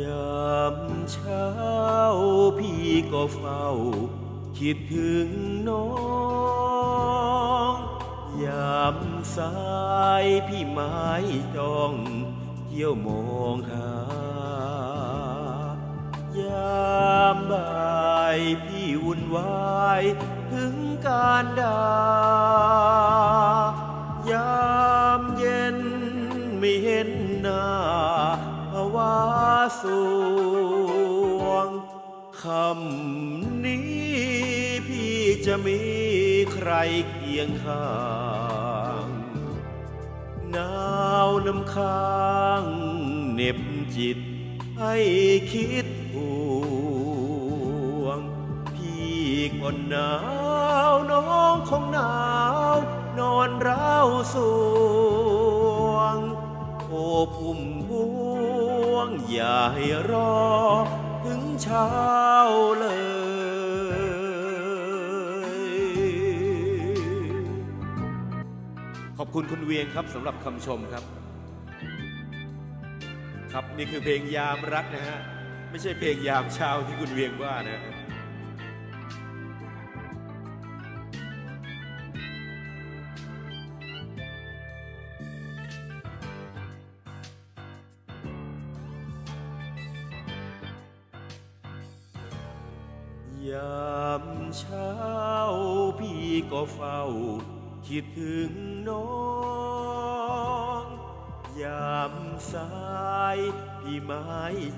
ยามเช้าพี่ก็เฝ้า คิดถึงน้องยามสายพี่ไม้จ้องเที่ยวมองหายามบ่ายพี่วุ่นวายถึงการดายามเย็นไม่เห็นหน้า สวงคำนี้พี่จะมีใครเคียงข้างหนาวน้ำค้างเหน็บจิตให้คิดห่วง พี่ก็หนาวน้องคงหนาว นอนร้าวสว อย่าให้รอถึงเช้าเลยขอบคุณคุณเวียงครับสำหรับคำชมครับ ครับนี่คือเพลงยามรักนะฮะ ไม่ใช่เพลงยามเช้าที่คุณเวียงว่านะ ยามเช้าพี่ก็เฝ้า คิดถึงน้อง ยามสายพี่ไม้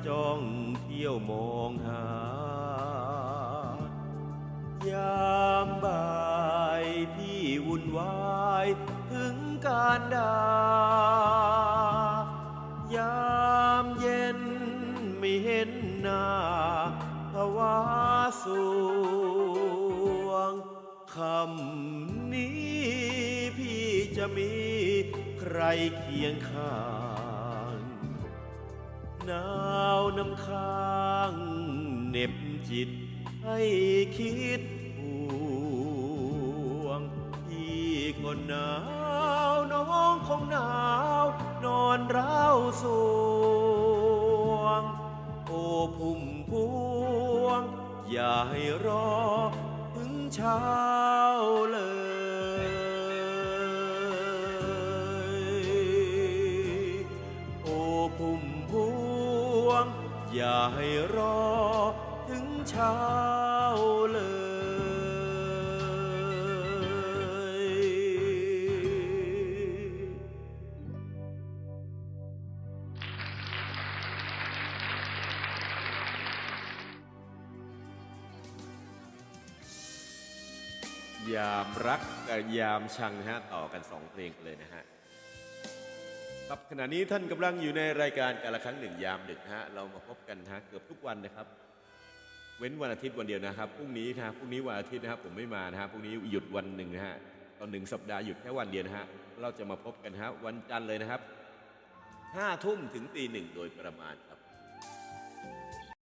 จ้องเที่ยวมองหา ยามบ่ายพี่วุ่นวายถึงการดายามเย็นไม่เห็นหน้า ภาสวงคำนี้พี่จะมีใครเคียงข้างหนาวน้ำค้างเหน็บจิตให้คิดห่วงพี่ก็หนาวน้องคง อย่าให้รอถึงเช้าเลยโอ้พุ่มพวง อย่าให้รอถึงเช้าเลย ยามรักกับยามชังนะฮะต่อกันสองเพลงเลยนะฮะครับขณะนี้ท่านกำลังอยู่ในรายการกาละครั้งหนึ่งยามดึกนะฮะเรามาพบกันนะฮะเกือบทุกวันนะครับ เว้นวันอาทิตย์วันเดียวนะครับพรุ่งนี้นะฮะพรุ่งนี้วันอาทิตย์นะครับผมไม่มานะฮะพรุ่งนี้หยุดวันหนึ่งนะฮะตอนหนึ่งสัปดาห์หยุดแค่วันเดียวนะฮะเราจะมาพบกันนะฮะวันจันทร์เลยนะครับห้าทุ่มถึงตีหนึ่งโดยประมาณครับ